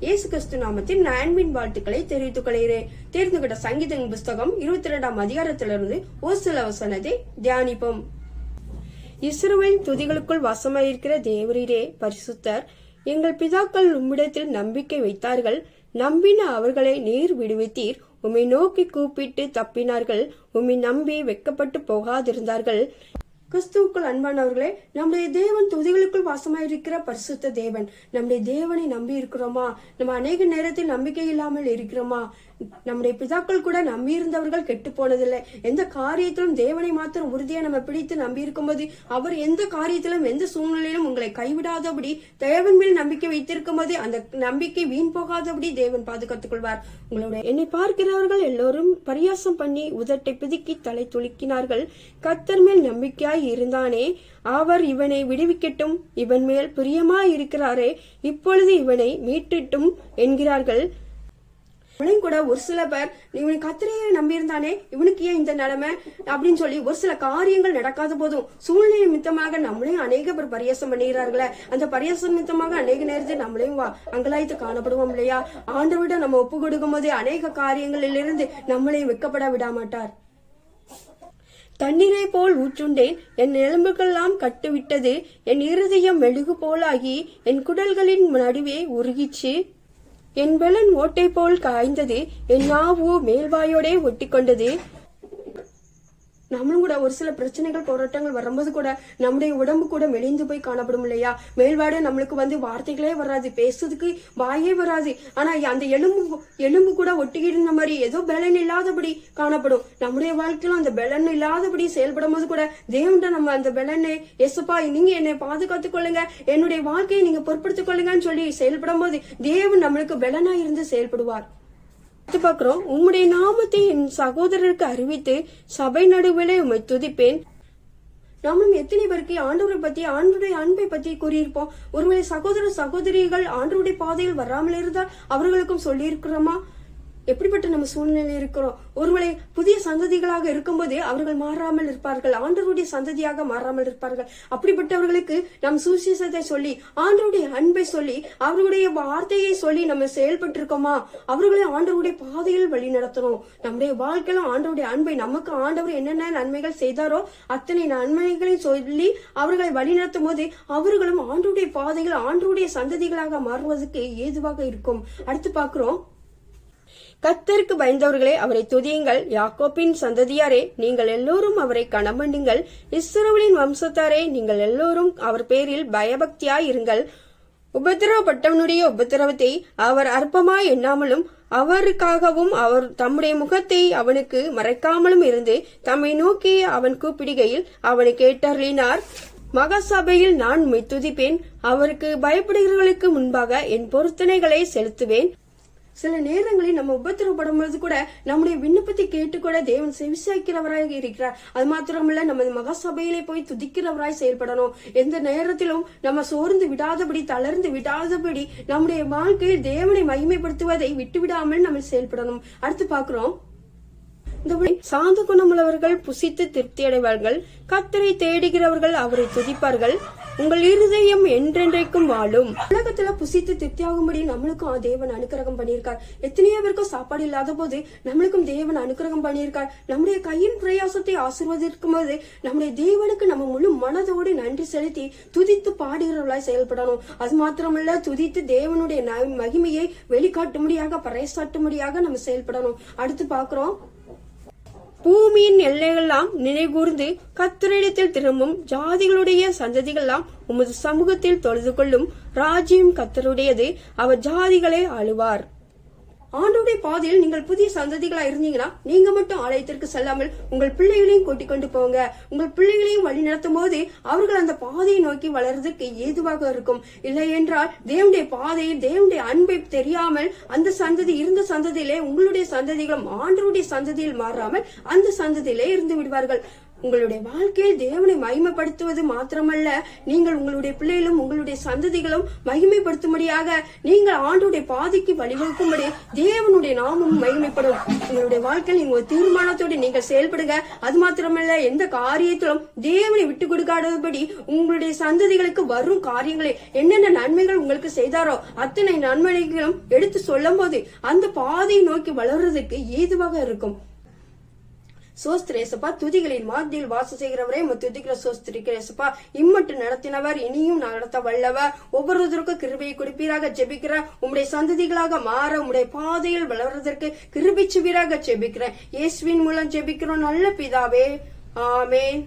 இயேசு கிறிஸ்து நாமத்தில் நான் அன்பின் வாழ்த்துக்களை தெரிவித்துக் கொள்கிறேன். தேர்ந்துகிட்ட சங்கீதம் புஸ்தகம் இருபத்தி இரண்டாம் அதிகாரத்திலிருந்து ஒரு சில வசனத்தை தியானிப்போம். இஸ்ரோவின் துதிகளுக்குள் வசமாயிருக்கிற தேவரீரே பரிசுத்தர் எங்கள் பிதாக்கள் உம்மிடத்தில் நம்பிக்கை வைத்தார்கள். நம்பின அவர்களை நீர் விடுவித்தீர். உம்மை நோக்கி கூப்பிட்டு தப்பினார்கள். உம்மை நம்பி வெட்கப்பட்டு போகாதிருந்தார்கள். கிறிஸ்துவுக்குள் அன்பானவர்களே நம்முடைய தேவன் துதிகளுக்குள் வாசமாயிருக்கிற பரிசுத்த தேவன். நம்முடைய தேவனை நம்பி இருக்கிறோமா? நம்ம அநேக நேரத்தில் நம்பிக்கை இல்லாமல் இருக்கிறோமா? நம்முடைய பிதாக்கள் கூட நம்பி இருந்தவர்கள் கெட்டு போனதில்லை. எந்த காரியத்திலும் தேவனை மாத்திரம் உறுதியா நம்ம பிடித்து நம்பி இருக்கும்போது அவர் எந்த காரியத்திலும் எந்த சூழ்நிலையிலும் உங்களை கைவிடாதபடி தேவன் மேல் நம்பிக்கை வைத்திருக்கும் போது அந்த நம்பிக்கை வீண் போகாதபடி தேவன் பாதுகாத்துக் கொள்வார் உங்களுடைய என்னை பார்க்கிறவர்கள் எல்லோரும் பரியாசம் பண்ணி உதட்டை பிதுக்கி தலை துலுக்கினார்கள். கத்தர் மேல் நம்பிக்கையாய் இருந்தானே? அவர் இவனை விடுவிக்கட்டும். இவன் மேல் பிரியமாய் இருக்கிறாரே இப்பொழுது இவனை மீட்டிட்டும் என்கிறார்கள். இவனையும் கூட ஒரு சில பேர் இவன் கத்திரையை நம்பியிருந்தானே? இவனுக்கு ஏன் இந்த நிலைமை? அப்படின்னு சொல்லி ஒரு சில காரியங்கள் நடக்காத போதும் சூழ்நிலை நிமித்தமாக நம்மளையும் அநேக பேர் பரியாசம் பண்ணுகிறார்களே அந்த பரியாசம் நிமித்தமாக அநேக நேரத்தில் நம்மளையும் வா- அங்கலாய்த்து காணப்படுவோம் இல்லையா? ஆண்டவிட நம்ம ஒப்பு கொடுக்கும் போதே அநேக காரியங்களிலிருந்து நம்மளையும் வெக்கப்பட விட மாட்டார் தண்ணீரை போல் ஊற்றுண்டேன். என் எலும்புகளெல்லாம் கட்டுவிட்டது. என் இருதயம் மெழுகு போலாகி என் குடல்களின் நடுவே உருகிச்சு. என் பெலன் ஓட்டை போல் காய்ந்தது. என் நாவு மேல்வாயோடே ஒட்டிக்கொண்டது. நம்மளும் கூட ஒரு சில பிரச்சனைகள் போராட்டங்கள் வரும்போது கூட நம்முடைய உடம்பு கூட மெலிந்து போய் காணப்படும் இல்லையா? மேல்வாடு நம்மளுக்கு வந்து வார்த்தைகளே வராது பேசுறதுக்கு வாயே வராது. ஆனா அந்த எலும்பு எலும்பு கூட ஒட்டிக்கிட்டு மாதிரி ஏதோ பலன் இல்லாதபடி காணப்படும். நம்முடைய வாழ்க்கையில அந்த பலன் இல்லாதபடி செயல்படும் போது கூட தேவன்ட்ட நம்ம அந்த பலனை எசப்பா நீங்க என்னை பாதுகாத்துக் கொள்ளுங்க. என்னுடைய வாழ்க்கையை நீங்க பொருட்படுத்திக் கொள்ளுங்கன்னு சொல்லி செயல்படும் போது தேவன் நம்மளுக்கு பலனா இருந்து செயல்படுவார். பார்க்கிறோம். உம்முடைய நாமத்தை என் சகோதரருக்கு அறிவித்து சபை நடுவிலே உம்மை துதிப்பேன். நாமும் எத்தனை பேருக்கு ஆண்டவரை பத்தி ஆண்டருடைய அன்பை பத்தி கூறியிருப்போம். ஒருவேளை சகோதர சகோதரிகள் ஆண்டவருடைய பாதையில் வராமல் இருந்தால் அவர்களுக்கும் சொல்லியிருக்கிறோமா? எப்படிப்பட்ட நம்ம சூழ்நிலை இருக்கிறோம்? ஒருவேளை புதிய சந்ததிகளாக இருக்கும்போது அவர்கள் மாறாமல் இருப்பார்கள். ஆண்டவருடைய சந்ததியாக மாறாமல் இருப்பார்கள். அப்படிப்பட்டவர்களுக்கு நம் சுவிசேஷத்தை சொல்லி ஆண்டருடைய அன்பை சொல்லி அவருடைய வார்த்தையை சொல்லி நம்ம செயல்பட்டு இருக்கோமா அவர்களை ஆண்டவருடைய பாதையில் வழி நடத்தணும். நம்முடைய வாழ்க்கையில ஆண்டவருடைய அன்பை நமக்கு ஆண்டவர் என்னென்ன நன்மைகள் செய்தாரோ அத்தனை நன்மைகளை சொல்லி அவர்களை வழிநடத்தும் போது அவர்களும் ஆண்டருடைய பாதையில் ஆண்டருடைய சந்ததிகளாக மாறுவதற்கு ஏதுவாக இருக்கும். அடுத்து பார்க்கிறோம். கத்தருக்கு பயந்தவர்களே அவரை துதியுங்கள். யாக்கோப்பின் சந்ததியாரே நீங்கள் எல்லோரும் அவரை கணமண்டுங்கள் இஸ்ரவேலின் வம்சத்தாரே நீங்கள் எல்லோரும் அவர் பேரில் பயபக்தியாய் இருங்கள் உபதிரவப்பட்டவனுடைய உபத்திரவத்தை அவர் அற்பமாய் எண்ணாமலும் அவருக்காகவும் அவர் தம்முடைய முகத்தை அவனுக்கு மறைக்காமலும் இருந்து தம்மை நோக்கி அவன் கூப்பிடுகையில் அவனை கேட்டருளினார். மகசபையில் நான் துதிப்பேன். அவருக்கு பயப்படுகிறவர்களுக்கு முன்பாக என் பொருத்தனைகளை செலுத்துவேன். சில நேரங்களில் நம்ம உபத்திரப்படும் பொழுது கூட நம்முடைய விண்ணப்பத்தை கேட்டு கூட தேவன் செவிசாய்க்கிறவராக இருக்கிறார். அது மாத்திரமல்ல நம்ம மகாசபையிலே போய் துதிக்கிறவராய் செயல்படணும். எந்த நேரத்திலும் நம்ம சோர்ந்து விடாதபடி தளர்ந்து விடாதபடி நம்முடைய வாழ்க்கையில் தேவனை மகிமைப்படுத்துவதை விட்டு விடாமல் நம்ம செயல்படணும். அடுத்து பாக்குறோம் சாந்த குணமுள்ளவர்கள் புசித்து திருப்தி அடைவார்கள் கத்தரை தேடுகிறவர்கள் அவரை துதிப்பார்கள். உங்கள் இருதயம் என்றென்றைக்கும் வாழும். உலகத்துல புசித்து திருப்தியாகும்படி நம்மளுக்கும் ஆ தேவன் அனுக்கிரகம் பண்ணியிருக்கார். எத்தனையோ பேருக்கும் சாப்பாடு இல்லாத போது நம்மளுக்கும் தேவன் அனுக்கிரகம் பண்ணியிருக்கார். நம்முடைய கையின் பிரயாசத்தை ஆசிர்வதிக்கும் போது நம்முடைய தேவனுக்கு நம்ம முழு மனதோடு நன்றி செலுத்தி துதித்து பாடுகிறவர்களாய் செயல்படணும். அது மாத்திரமல்ல துதித்து தேவனுடைய ந- மகிமையை வெளிக்காட்டும்படியாக பறைசாட்டும்படியாக நம்ம செயல்படணும். அடுத்து பாக்குறோம் பூமியின் எல்லைகளெல்லாம் நினைகூர்ந்து கத்தரிடத்தில் திரும்பும் ஜாதிகளுடைய சந்ததிகளெல்லாம் உமது சமூகத்தில் தொழுது கொள்ளும் ராஜ்யம் கத்தருடையது. அவர் ஜாதிகளை அழுவார் ஆண்டோடைய பாதையில் நீங்கள் புதிய சந்ததிகளா இருந்தீங்கன்னா நீங்க மட்டும் ஆலயத்திற்கு செல்லாமல் உங்கள் பிள்ளைகளையும் கூட்டிக் கொண்டு போங்க. உங்கள் பிள்ளைகளையும் வழி நடத்தும் போது அவர்கள் அந்த பாதையை நோக்கி வளர்றதுக்கு ஏதுவாக இருக்கும். இல்லை என்றால் தேவனுடைய பாதையில் தேவனுடைய அன்பை தெரியாமல் அந்த சந்ததி இருந்த சந்ததியிலே உங்களுடைய சந்ததிகளும் ஆண்டருடைய சந்ததியில் மாறாமல் அந்த சந்ததியிலே இருந்து விடுவார்கள். உங்களுடைய வாழ்க்கையில் தேவனை மகிமைப்படுத்துவது மாத்திரமல்ல நீங்கள் உங்களுடைய பிள்ளைகளும் உங்களுடைய சந்ததிகளும் மகிமைப்படுத்தும்படியாக நீங்கள் ஆண்டுடைய பாதைக்கு வழிவகுக்கும்படி தேவனுடைய நாமும் மகிமைப்படும். உங்களுடைய வாழ்க்கையில் நீங்க ஒரு தீர்மானத்தோடு நீங்கள் செயல்படுங்க. அது மாத்திரமல்ல எந்த காரியத்திலும் தேவனை விட்டு கொடுக்காதபடி உங்களுடைய சந்ததிகளுக்கு வரும் காரியங்களை என்னென்ன நன்மைகள் உங்களுக்கு செய்தாரோ அத்தனை நன்மைகளும் எடுத்து சொல்லும் போது அந்த பாதையை நோக்கி வளர்றதுக்கு ஏதுவாக இருக்கும். சோஸ்திரேசப்பா துதிகளின் மாதியில் வாசம் செய்கிறவரே உம்மை துதிக்கிற சோஸ்திரிக்கிறேசப்பா இம்மட்டு நடத்தினவர் இனியும் நடத்த வல்லவர். ஒவ்வொருவருக்கும் கிருபையை கொடுப்பீராக ஜெபிக்கிற உம்முடைய சந்ததிகளாக மாற உம்முடைய பாதையில் வளர்வதற்கு கிருபை ஜெபிக்கிறேன். இயேசுவின் மூலம் ஜெபிக்கிறோம் நல்ல பிதாவே. ஆமேன்.